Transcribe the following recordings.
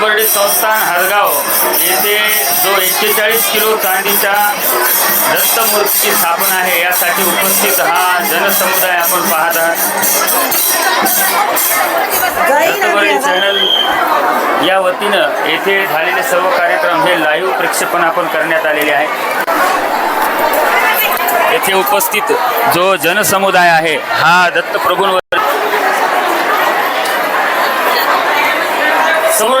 दत्तबर्डी संस्थान हदगाव येथे जो एक्केचाळीस किलो चांदीच्या दत्तमूर्तीची स्थापना आहे यासाठी उपस्थित हा जनसमुदाय आपण पाहत आहात. दत्तबर्डी चॅनल या वतीनं येथे झालेले सर्व कार्यक्रम हे लाईव्ह प्रक्षेपण आपण करण्यात आलेले आहे. येथे उपस्थित जो जनसमुदाय आहे हा दत्तप्रभूंवर Siguro.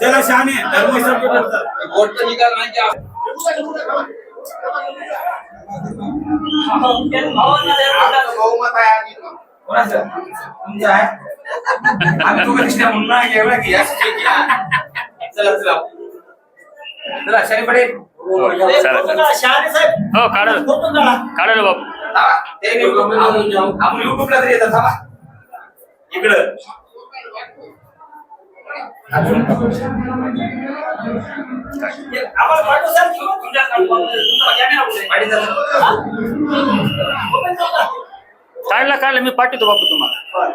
चला शाने धर्मसभा करतात वोट तर निकाल नाही का? बहुमत आहे आणि कोणाचं तुमचं आहे आम्ही दोघं दिसल्या म्हणून नाही एवढा की असं ठीक आहे. चला चला चला शाने पडेल चला हो काढल काढल बाबू ते आपण युट्यूबला तरी येतात थांबा. इकडं. आम्हाला पाठवू सर तुमच्या कॅमेरा काढला काढला मी पाठवतो बापू तुम्हाला.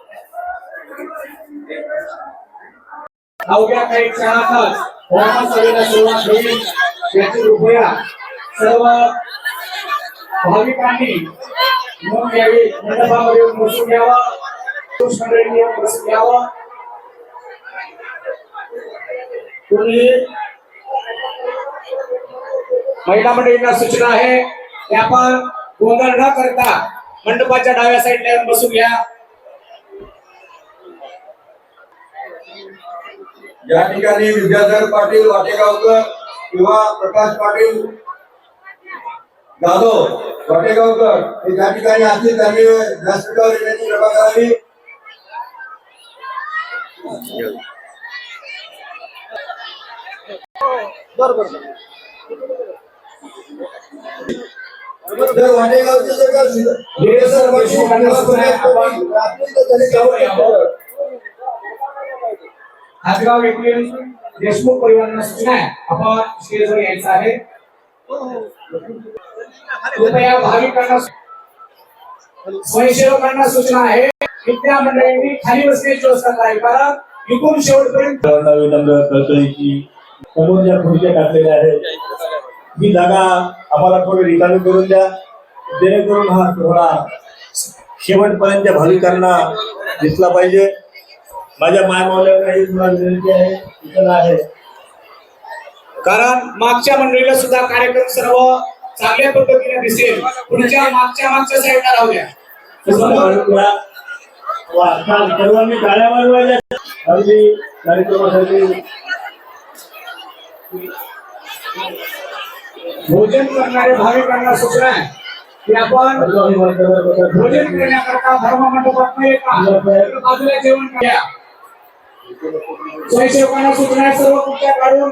अवघ्या काही क्षणातच होमा सभेला सुरुवात होईल याची कृपया सर्व भाविकांनी नोंद घ्यावी मंडपावर येऊन बसून घ्यावा पुरुष येऊन बसून घ्यावा कोणी महिला मंडळींना सूचना आहे की आपण गोंधळ न करता मंडपाच्या डाव्या साईडला येऊन बसून घ्या या ठिकाणी विद्याधर पाटील वाटेगावकर किंवा प्रकाश पाटील जाधव वाटेगावकर हे ज्या ठिकाणी असतील. त्यांनी व्यासपीठावर येण्याची कृपा करावी. जर वाटेगावचे जर का विद्याधर पाटील देशमुख परिवारांना सूचना आहे. आपण स्टेजवर यायचं आहे. कृपया भाविकांना स्वयंसेवकांना सूचना आहे. विद्या मंडळींनी खाली बसण्याची व्यवस्था करावी कारण इथून शेवटपर्यंत सर्वांना विनम्र करतोय समोर ज्या खुर्च्या टाकलेल्या आहेत. ही जागा आम्हाला थोडी रिकामी करून द्या. जेणेकरून हा सोहळा शेवटपर्यंत भाविकांना दिसला पाहिजे. माझ्या मायमावल्यांना विनंती आहे सूचना आहे. कारण मागच्या मंडळीला सुद्धा कार्यक्रम सर्व चांगल्या पद्धतीने दिसेल. पुढच्या मागच्या मागच्या साईडला राहू द्या. सर्वांनी अगदी कार्यक्रमासाठी भोजन करणारे भाविकांना सूचना आहे की आपण भोजन करण्याकरता धर्म मंडपात बाजूला जेवण घ्या स्वयंसेवकांना सूचना आहे सर्व खुर्च्या काढून